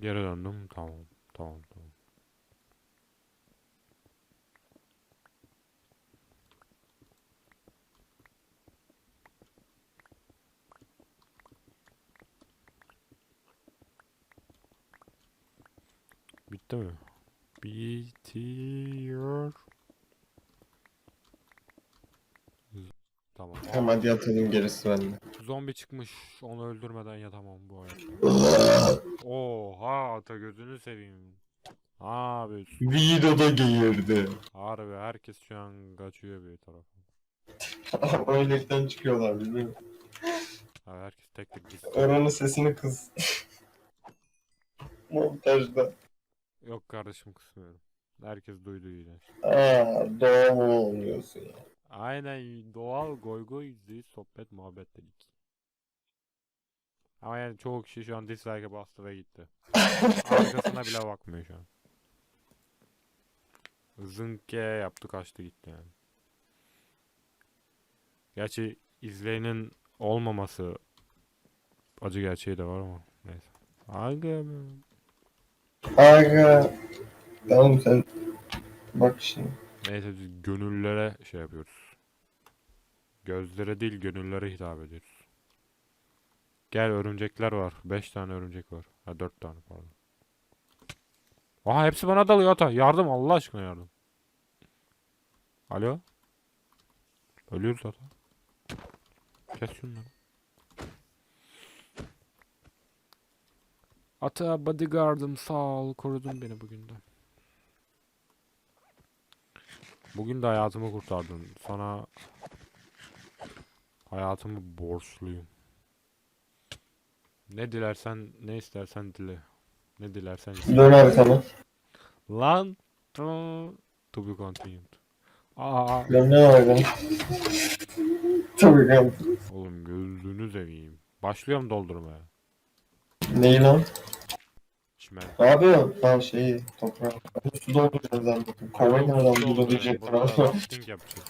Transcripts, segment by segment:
Geri döndüm. Tamam. Tamam tamam. Bitti mi? Bitiyor. Tamam. Hemen yatalım gerisi bende. Zombi çıkmış. Onu öldürmeden yatamam bu hayatta. Oha ata gözünü seveyim. Abi Videoda geğirdi. harbi herkes şu an kaçıyor bir tarafa. Öylelikten çıkıyorlar biliyor musun? Abi herkes tek tek gitsin. Oranın sesini kız. Montajda. Yok kardeşim kısmıyorum. Herkes duydu yine. Aa, doğal olmuyorsun ya. Aynen doğal goy goy yüzde sohbet muhabbet dedik. Ama yani çoğu kişi şu an dislike'e bastı ve gitti. Arkasına bile bakmıyor şu an. Zınke yaptı kaçtı gitti yani. Gerçi izleyenin olmaması acı gerçeği de var ama neyse. Aga. Aga. Tamam sen. Bak şimdi. Neyse biz gönüllere şey yapıyoruz. Gözlere değil gönüllere hitap ediyoruz. Gel örümcekler var. 5 tane örümcek var. Ha 4 tane pardon. Aha hepsi bana dalıyor ata. Yardım Allah aşkına yardım. Alo? Ölüyoruz ata. Kes şunları. Ata bodyguardım sağ ol korudun beni bugün de. Bugün de hayatımı kurtardın. Sana hayatımı borçluyum. Ne dilersen, ne istersen dile. Ne dilersen iste. Dön arkana. Lan to, to be continued. Aa, Dön ne arkana. Tabii kan. oğlum gözünü seveyim. Başlıyorum doldurmaya. Neyi lan? Çimen. Ne yapıyorsun? Ha şeyi toprağı. Ben su dolduracağım zannettim. Kovayı nereden buldu diyecektim ama. rafting yapacağız.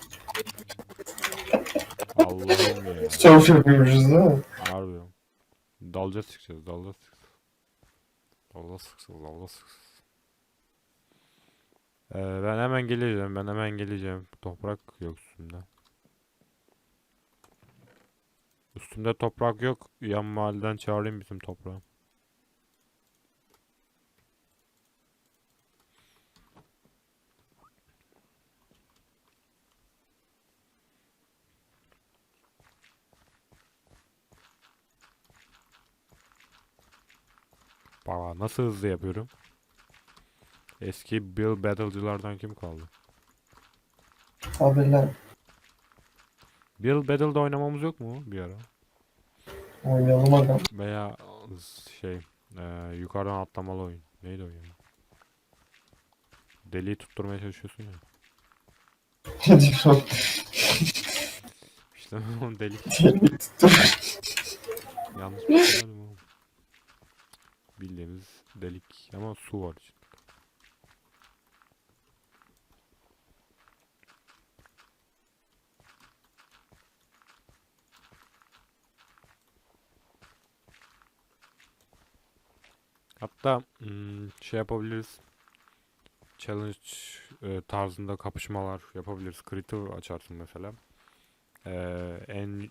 Allah'ım ya. Surf yapıyormuşuz değil mi? Harbi. Dalacağız çıkacağız, dalacağız çıkacağız. Dalacağız çıkacağız, dalacağız çıkacağız. Ee, ben hemen geleceğim, ben hemen geleceğim. Toprak yok üstümde. Üstümde toprak yok. Yan mahalleden çağırayım bizim toprağı. Baba nasıl hızlı yapıyorum? Eski Bill Battle'cılardan kim kaldı? Haberler. Bill Battle'da oynamamız yok mu bir ara? Oynayalım adam. Veya şey eee, yukarıdan atlamalı oyun. Neydi o ya? Deliği tutturmaya çalışıyorsun ya. İşte o delik yanlış bir şey oğlum. Bildiğimiz delik ama su var içinde. Hatta hmm, şey yapabiliriz. Challenge e, tarzında kapışmalar yapabiliriz. Creative açarsın mesela. Ee, en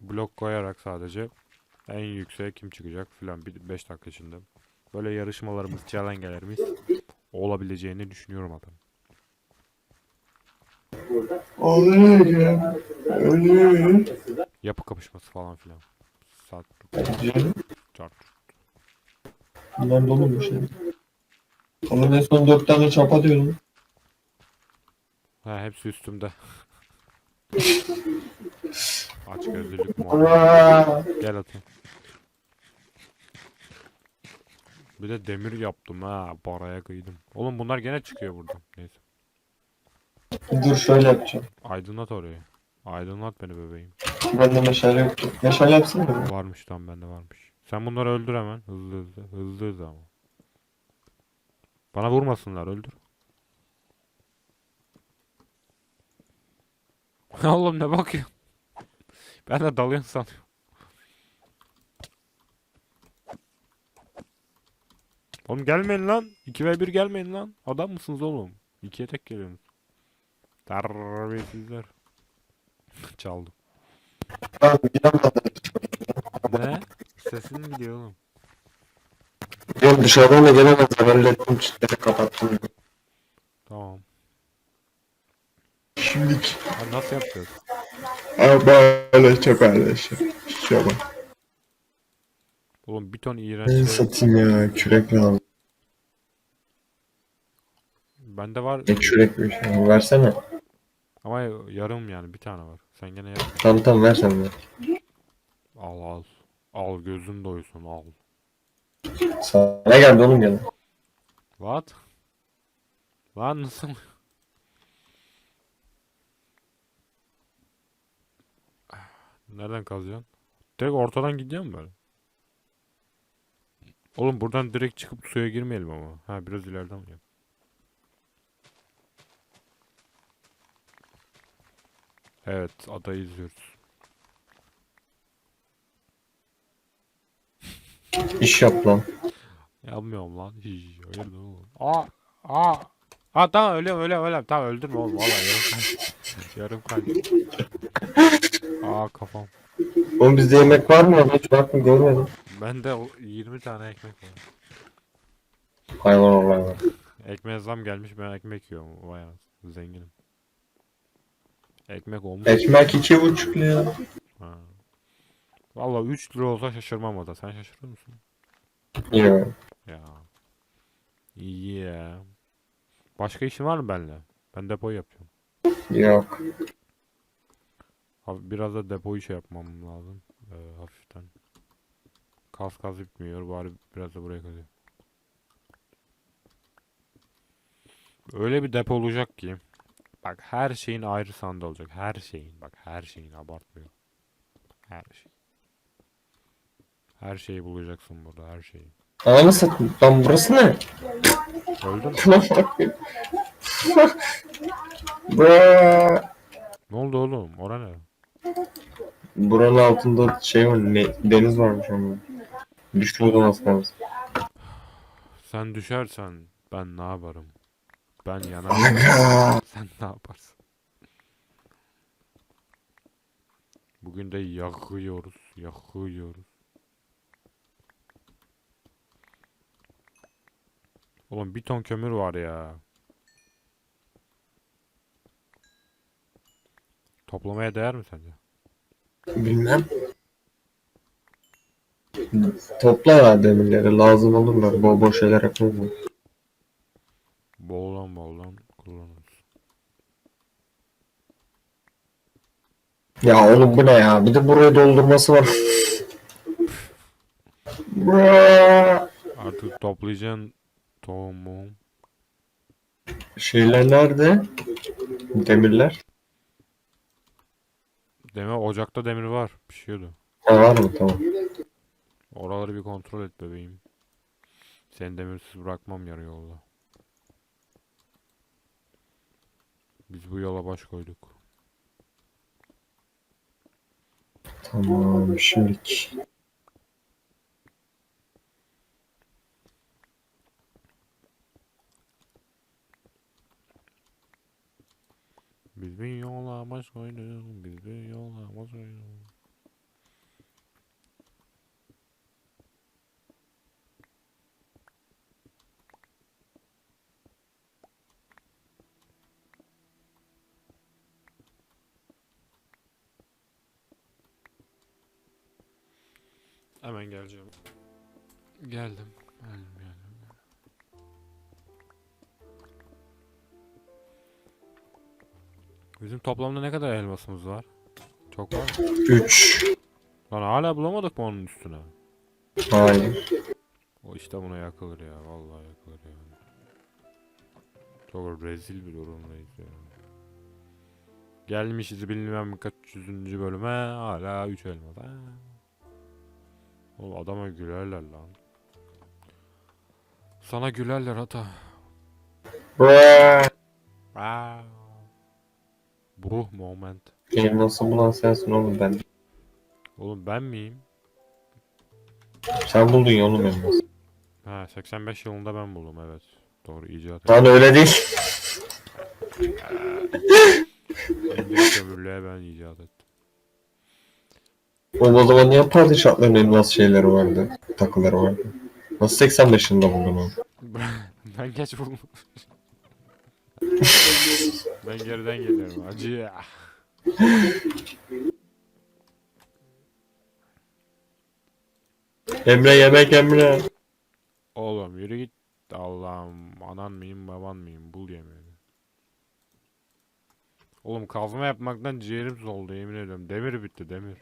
blok koyarak sadece en yükseğe kim çıkacak filan bir 5 dakika içinde. Böyle yarışmalarımız, challenge'lerimiz olabileceğini düşünüyorum adam. Yapı kapışması falan filan. Saat çarp. Bunlar dolu mu şey? Oğlum en son dört tane çapa diyordum. Ha hepsi üstümde. Aç gözlülük muhabbet. Aa, Gel atayım. Bir de demir yaptım ha. Paraya kıydım. Oğlum bunlar gene çıkıyor burada. Neyse. Dur şöyle yapacağım. Aydınlat orayı. Aydınlat beni bebeğim. Bende meşale yoktu. Meşale yapsana mı? Varmış tam bende varmış. Sen bunları öldür hemen. Hızlı hızlı. Hızlı hızlı ama. Bana vurmasınlar öldür. Oğlum ne bakıyorsun? Ben de dalıyorsun sanıyorum. Oğlum gelmeyin lan. 2 ve 1 gelmeyin lan. Adam mısınız oğlum? 2'ye tek geliyorsunuz. Terbiyesizler. Çaldım. Ne? Sesin gidiyor oğlum. Diyorum dışarıdan da gelemezler. Hallettim çitleri kapattım. Tamam. Şimdilik. Ha, nasıl yapacağız? Öyle şey. Şöyle. Oğlum bir ton iğrenç Ben şey. satayım ya. Kürek lazım. Bende var Ne kürek bir şey. Versene. ama yarım yani bir tane var. Sen gene yap. Tamam tamam ver sen de. Al al. Al gözün doysun al. Sana geldi oğlum gene. What? Lan nasıl? Nereden kazacaksın? Direkt ortadan gidiyor mu böyle? Oğlum buradan direkt çıkıp suya girmeyelim ama. Ha biraz ileriden mi? Evet adayı izliyoruz. İş yap lan. Yapmıyorum lan. Hiç, hayırdır oğlum. Aa, aa. Ha tamam ölüyorum ölüyorum ölüyorum. Tamam öldürme oğlum. Valla yarım kalp. yarım kalp. Aa kafam. Oğlum bizde yemek var mı? Hiç bak mı görmedim. Bende o 20 tane ekmek var. Hayvan olay var. Ekmeğe zam gelmiş ben ekmek yiyorum. Vay anasını. Zenginim. Ekmek olmuş. Ekmek iki buçuk lira. Ha. Valla 3 lira olsa şaşırmam o da. Sen şaşırır mısın? Yok. Ya. İyi ya. Başka işin var mı benimle? Ben depo yapıyorum. Yok. Biraz da depoyu şey yapmam lazım. Ee, hafiften. Kas kas bitmiyor. Bari biraz da buraya kazayım. Öyle bir depo olacak ki. Bak her şeyin ayrı sandığı olacak. Her şeyin. Bak her şeyin abartmıyor. Her şey. Her şeyi bulacaksın burada. Her şeyi. Ananı satayım. Lan burası ne? Bra. Ne oldu oğlum? Ora ne? Buranın altında şey var. Ne, deniz varmış ama. Düştü olması lazım. Sen düşersen ben ne yaparım? Ben yanarım. Sen ne yaparsın? Bugün de yakıyoruz, yakıyoruz. Oğlum bir ton kömür var ya. Toplamaya değer mi sence? Bilmem. Topla ya demirleri. Lazım olurlar. Bol bol şeyler yapalım. Boldan boldan kullanırız. Ya oğlum bu ne ya? Bir de buraya doldurması var. Artık toplayacaksın tohumu. Şeyler nerede? Demirler. Deme ocakta demir var. Pişiyordu. Ha, var mı? Tamam. Oraları bir kontrol et bebeğim. Seni demirsiz bırakmam yarı yolda. Biz bu yola baş koyduk. Tamam şimdilik. Biz bir yola baş koyduk. Biz bir yola baş koyduk. Hemen toplamda ne kadar elmasımız var? Çok var mı? 3. Lan hala bulamadık mı onun üstüne? Hayır. O işte buna yakılır ya. Vallahi yakılır ya. Çok rezil bir durumdayız ya. Gelmişiz bilmem kaç yüzüncü bölüme hala 3 elma. Ha. Oğlum adama gülerler lan. Sana gülerler hata. Bra. Bruh moment. Benim nasıl bulan sensin oğlum ben. Oğlum ben miyim? Sen buldun ya oğlum elması. Ha 85 yılında ben buldum evet. Doğru icat Lan öyle değil. İndirim kömürlüğe ben icat ettim. Oğlum o zaman niye parti şartlarının elmas şeyleri vardı? Takıları vardı. Nasıl 85 yılında buldun onu? ben geç buldum. Ben geriden geliyorum acı. Emre yemek Emre. Oğlum yürü git. Allah'ım anan mıyım baban mıyım bul yemeğini. Oğlum kazma yapmaktan ciğerim soldu yemin ediyorum. Demir bitti demir.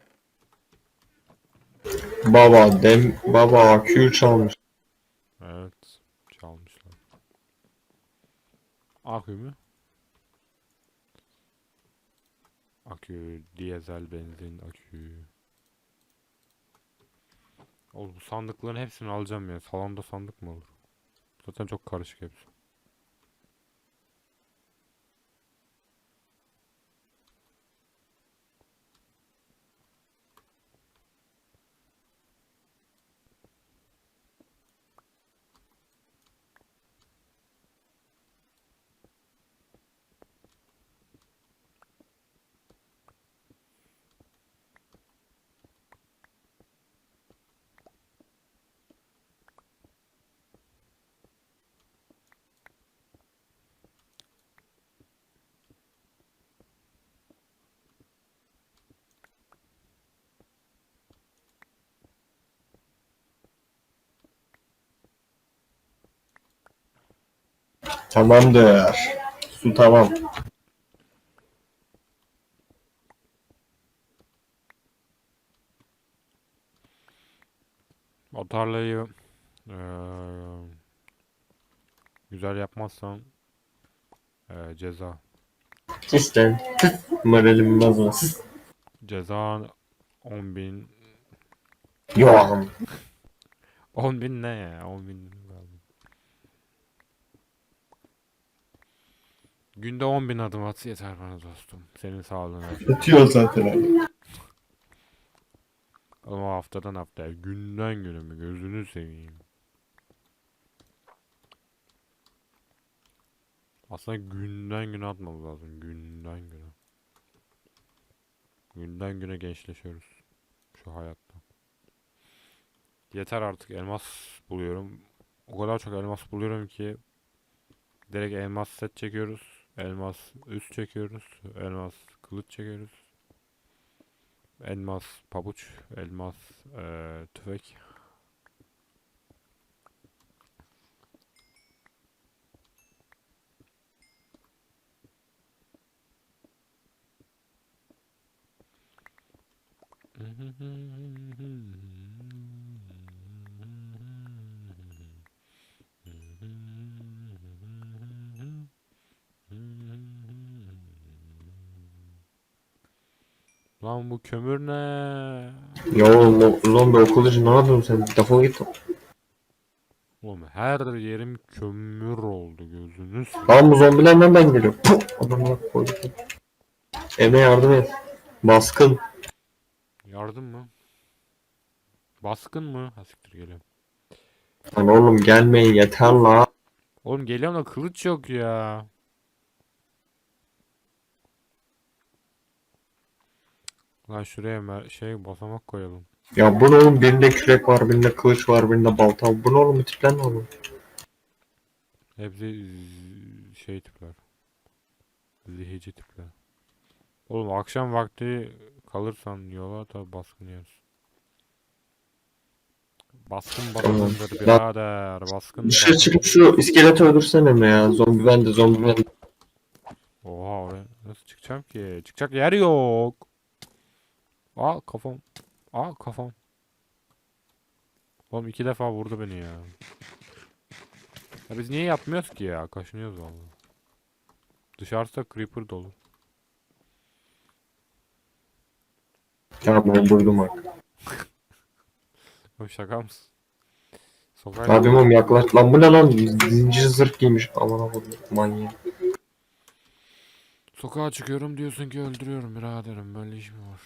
Baba dem baba akü çalmış. Evet Akü mü? Akü, dizel benzin akü. Oğlum bu sandıkların hepsini alacağım ya. Salonda sandık mı olur? Zaten çok karışık hepsi. Tamamdır. Su tamam. O tarlayı eee, güzel yapmazsan eee, ceza. İşte. Moralim bozmaz. Ceza 10 bin Yok. 10 bin ne ya 10 bin lazım. Günde 10 bin adım at yeter bana dostum. Senin sağlığına. Tutuyor zaten abi. Ama haftadan haftaya günden güne mi gözünü seveyim. Aslında günden güne atmamız lazım. Günden güne. Günden güne gençleşiyoruz. Şu hayatta. Yeter artık elmas buluyorum. O kadar çok elmas buluyorum ki direkt elmas set çekiyoruz. Elmas üst çekiyoruz. Elmas kılıç çekiyoruz. Elmas pabuç, elmas eee, tüfek. Lan bu kömür ne? Ya oğlum o zombi okul için ne yapıyorsun sen? Defol git. Oğlum her yerim kömür oldu gözünüz. Lan bu zombiler nereden geliyor? Puh! Adamlar koyduk. Emre yardım et. Baskın. Yardım mı? Baskın mı? Ha siktir geliyorum. Lan oğlum gelmeyin yeter la. Oğlum geliyorum da kılıç yok ya. Lan şuraya mer- şey basamak koyalım. Ya bu ne oğlum? Birinde kürek var, birinde kılıç var, birinde balta var. Bu ne oğlum? Bu tipler ne oğlum? Hepsi z- şey tipler. Zihici tipler. Oğlum akşam vakti kalırsan yola tabi baskın yeriz. Baskın baskındır birader. Baskın Dışarı baskın. çıkıp şu iskeleti öldürsene Emre ya. Zombi bende, zombi bende. Oha oraya nasıl çıkacağım ki? Çıkacak yer yok. Aa kafam. Aa kafam. Oğlum iki defa vurdu beni ya. Ya biz niye yapmıyoruz ki ya? Kaşınıyoruz vallahi. Dışarısı da creeper dolu. Ya ben buldum artık. Oğlum şaka mısın? Sokağa Abim oğlum yaklaş. Lan bu ne lan? Zincir zırh giymiş. Aman Allah'ım manyak. Sokağa çıkıyorum diyorsun ki öldürüyorum biraderim. Böyle iş mi var?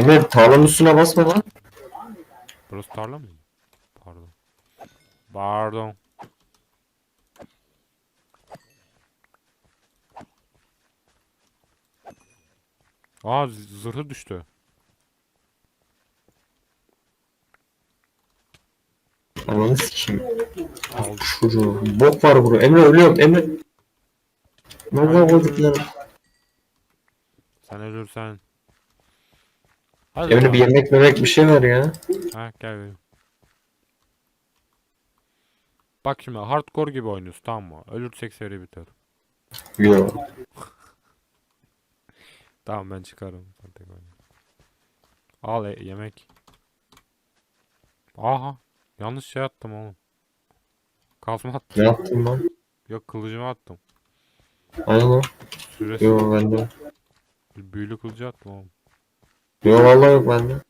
Emre tarlanın üstüne basma lan. Burası tarla mı? Pardon. Pardon. Aa zırhı düştü. Ananı sikeyim. Aldı. Çocuğu. Bok var burada. Emre ölüyorum. Emre. Ne var? Sen ölürsen. Hadi Emre bakalım. bir yemek memek bir şey ver ya. Ha gel benim. Bak şimdi hardcore gibi oynuyoruz tamam mı? Ölürsek seri biter. Yo. Tamam ben çıkarım. Sen tek oyna. Al e- yemek. Aha. Yanlış şey attım oğlum. Kazma attım. Ne yaptın lan? Yok kılıcımı attım. Aynen. Süresi Yo bende. büyülü kılıcı attım oğlum. Yo vallahi yok bende.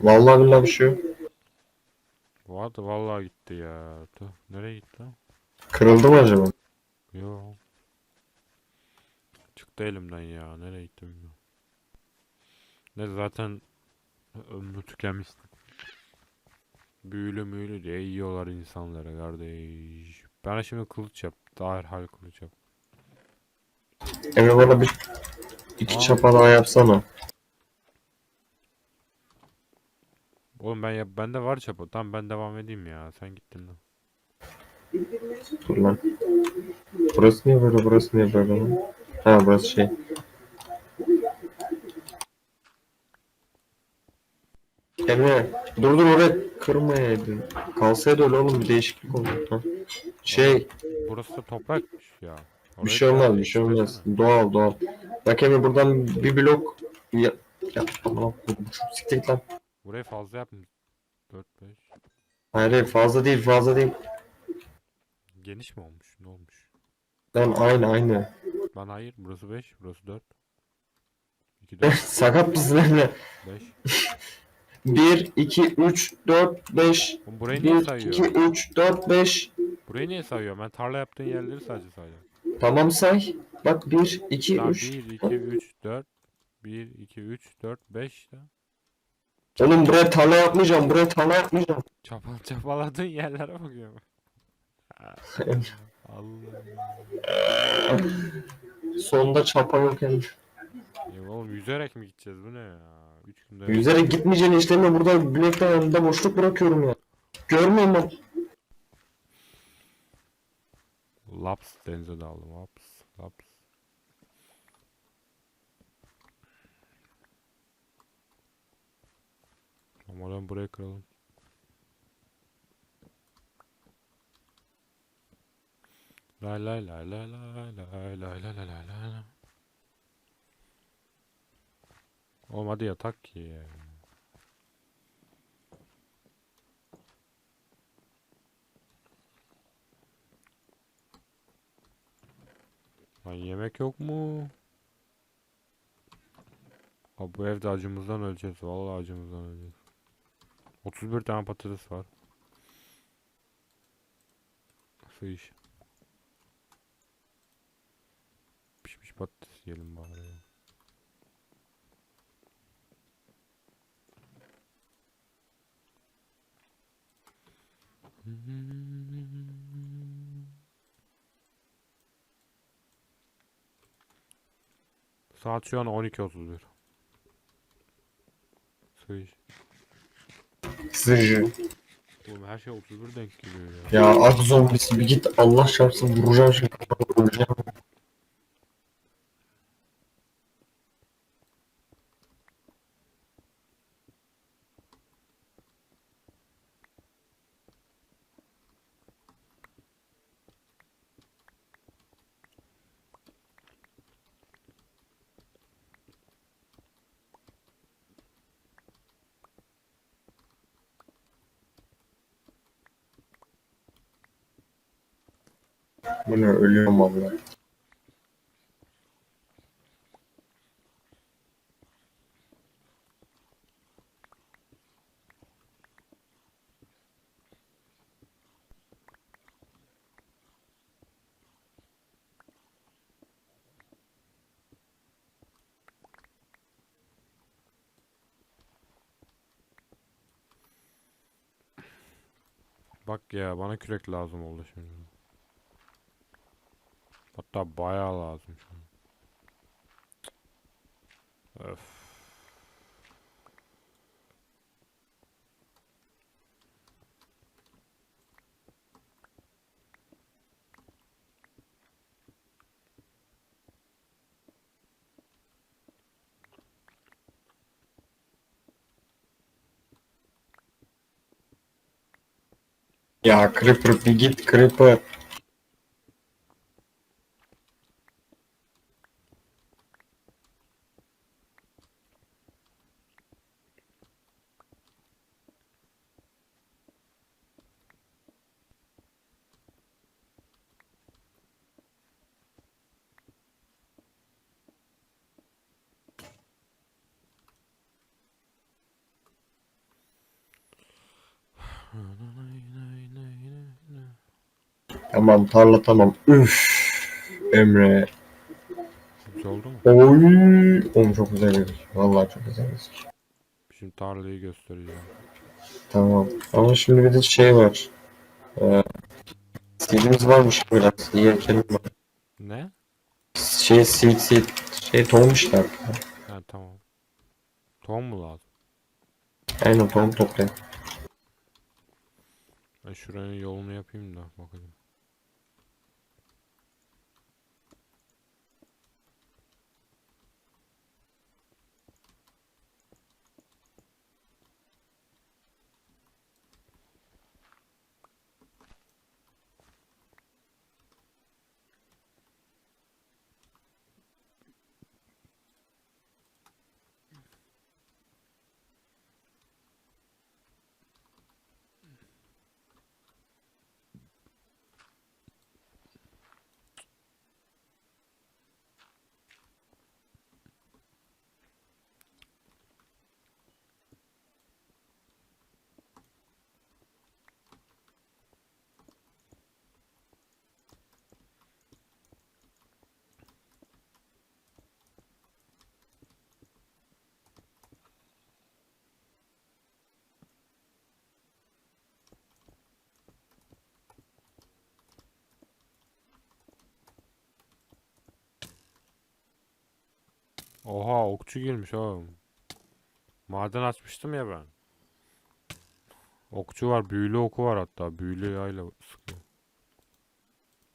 Vallahi billahi bir şey yok. Vardı vallahi gitti ya. Tüh. Nereye gitti? Kırıldı mı acaba? Yo. Çıktı elimden ya. Nereye gitti bilmiyorum. Ne zaten ömrü tükenmişti. Büyülü müylü diye yiyorlar insanlara kardeş. Bana şimdi kılıç yap. Derhal kılıç yap. Emre bana bir iki Aa. çapa daha yapsana. Oğlum ben ya bende var çapa. Tamam ben devam edeyim ya. Sen gittin lan. Dur lan. Burası niye böyle burası niye böyle lan? Ha burası şey. Emre dur dur oraya kırmayaydın. Kalsaydı öyle oğlum bir değişiklik oldu. Ha. Şey Burası da toprakmış ya. Bir şey olmaz bir şey olmaz. Doğal doğal. Bak Emre buradan bir blok ya, ya aman siktir git lan. Burayı fazla yapmış. 4 5. Hayır hayır, fazla değil fazla değil. Geniş mi olmuş? Ne olmuş? Lan aynı aynı. Lan hayır. Burası 5, burası 4. 2 4 Sakat mısın Emre? 5. 1, 2, 3, 4, 5. Oğlum burayı niye 1, sayıyor? 2, 3, 4, 5. Burayı niye sayıyor? Ben tarla yaptığın yerleri sadece sayıyorum. Tamam say. Bak 1, 2, Tamam 3. 1, 2, 3, 4. 1, 2, 3, 4, 5 de. Oğlum buraya tarla yapmayacağım. Buraya tarla yapmayacağım. Çapal çapaladığın yerlere bakıyorum. Allah. Sonunda çapa yok Emre. Ya oğlum yüzerek mi gideceğiz? Bu ne ya? 3 günde. Yüzerek gitmeyeceğini işlemi burada bilekten önünde boşluk bırakıyorum ya. Görmüyor musun? Laps denize daldım. Laps. Laps. Ama ben burayı kıralım. Lay lay lay lay lay lay lay lay lay lay lay. Oğlum hadi yatak ki ya. Lan yemek yok mu? Ha bu evde acımızdan öleceğiz. Vallahi acımızdan öleceğiz. 31 tane patates var. Nasıl iş? Pişmiş patates yiyelim bari ya. Saat şu an 12.31. Sıç. Sıcı. Oğlum her şey 31 denk geliyor ya. Ya ak zombisi bir git Allah çarpsın vuracağım şimdi. Öleceğim. Bu ne ölüyorum valla. Bak ya bana kürek lazım oldu şimdi. Hatta bayağı lazım şu an. Öf. Ya Creeper bir. Tamam tarla tamam. Üf. Emre. Güzel oldu mu? Oy. Oğlum çok güzel gözüküyor. Vallahi çok güzel gözüküyor. Şimdi tarlayı göstereceğim. Tamam. Ama şimdi bir de şey var. Ee, seedimiz varmış biraz. İyi ekelim var. Ne? Şey seed seed. Şey tohum işte artık. Ha tamam. Tohum mu lazım? Aynen tohum toplayalım. Ben şuranın yolunu yapayım da bakalım. Oha okçu girmiş oğlum. Maden açmıştım ya ben. Okçu var, büyülü oku var hatta. Büyülü yayla sıkıyor.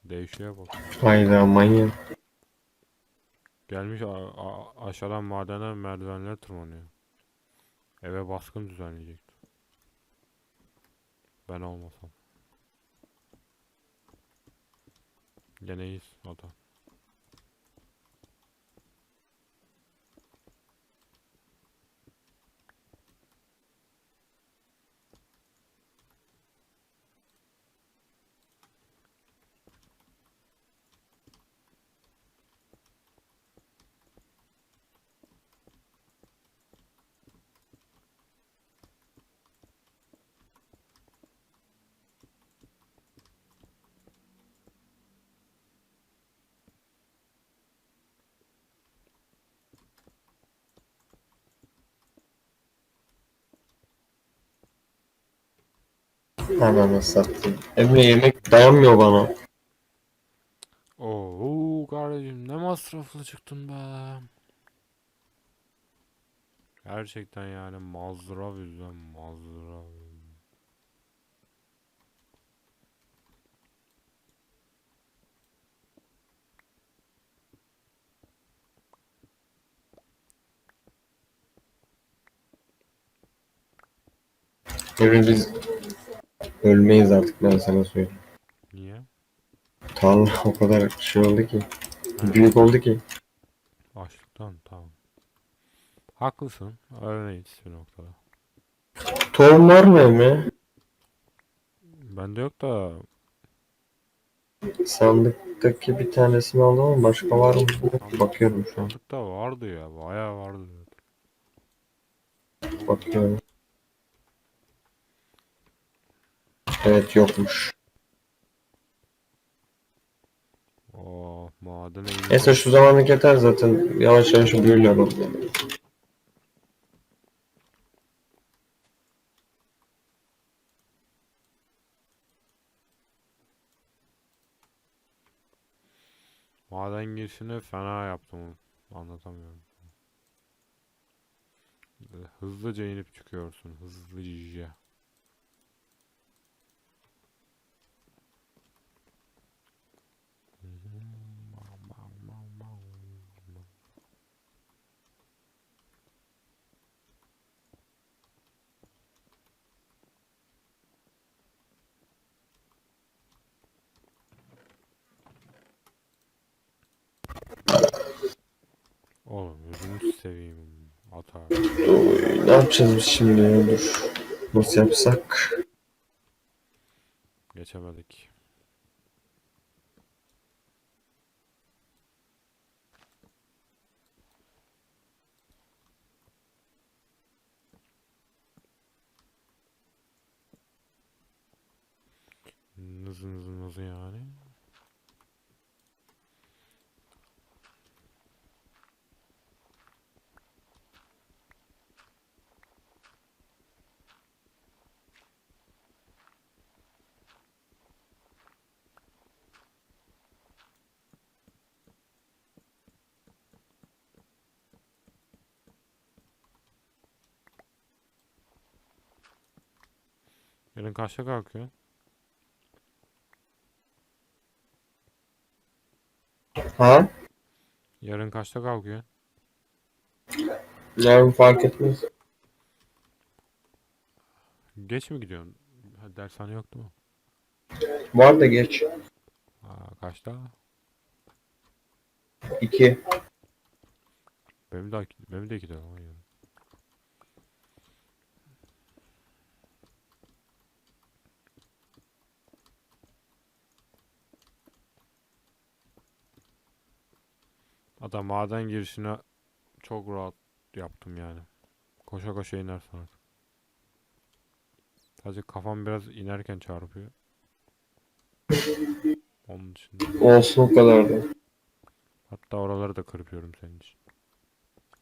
Değişiyor bak. Hayda manyak. Gelmiş aşağıdan madene merdivenler tırmanıyor. Eve baskın düzenleyecekti. Ben olmasam. Gene iyiyiz o da. Ananı satayım. Emre yemek dayanmıyor bana. Oo kardeşim ne masraflı çıktın be. Gerçekten yani mazdıra bizden mazdıra. Emre biz ölmeyiz artık ben sana söyleyeyim. Niye? Tarla o kadar şey oldu ki. Büyük oldu ki. Açlıktan tamam. Haklısın. Öyleyiz bir noktada. Tohum var mı Emre? Bende yok da Sandıktaki bir tanesini aldım ama başka var mı? Bakıyorum şu an. sandıkta vardı ya. Bayağı vardı. Bakıyorum. Evet yokmuş. Oo, maden. Neyse şu zamanlık yeter zaten. Yavaş yavaş büyülüyor bu. Maden girişini fena yaptım. Anlatamıyorum. Hızlıca inip çıkıyorsun. Hızlıca. Seveyim. Atar. Oy, ne yapacağız biz şimdi ya? Dur. Nasıl yapsak? Geçemedik. Nızı nızı nızı yani. Yarın kaçta kalkıyor? Ha? Yarın kaçta kalkıyor? Yarın fark etmez. Geç mi gidiyorsun? Ha, dershane yoktu mu? Var da geç. Aa, kaçta? 2. Benim de benim de iki tane var yarın. Adam maden girişine çok rahat yaptım yani. Koşa koşa inersin artık. Sadece kafam biraz inerken çarpıyor. Onun dışında. Olsun o kadar da. Hatta oraları da kırpıyorum senin için.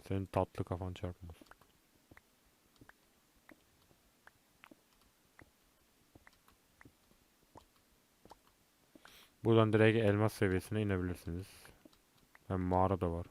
Senin tatlı kafan çarpmaz. Buradan direkt elmas seviyesine inebilirsiniz. Hem mağara da var.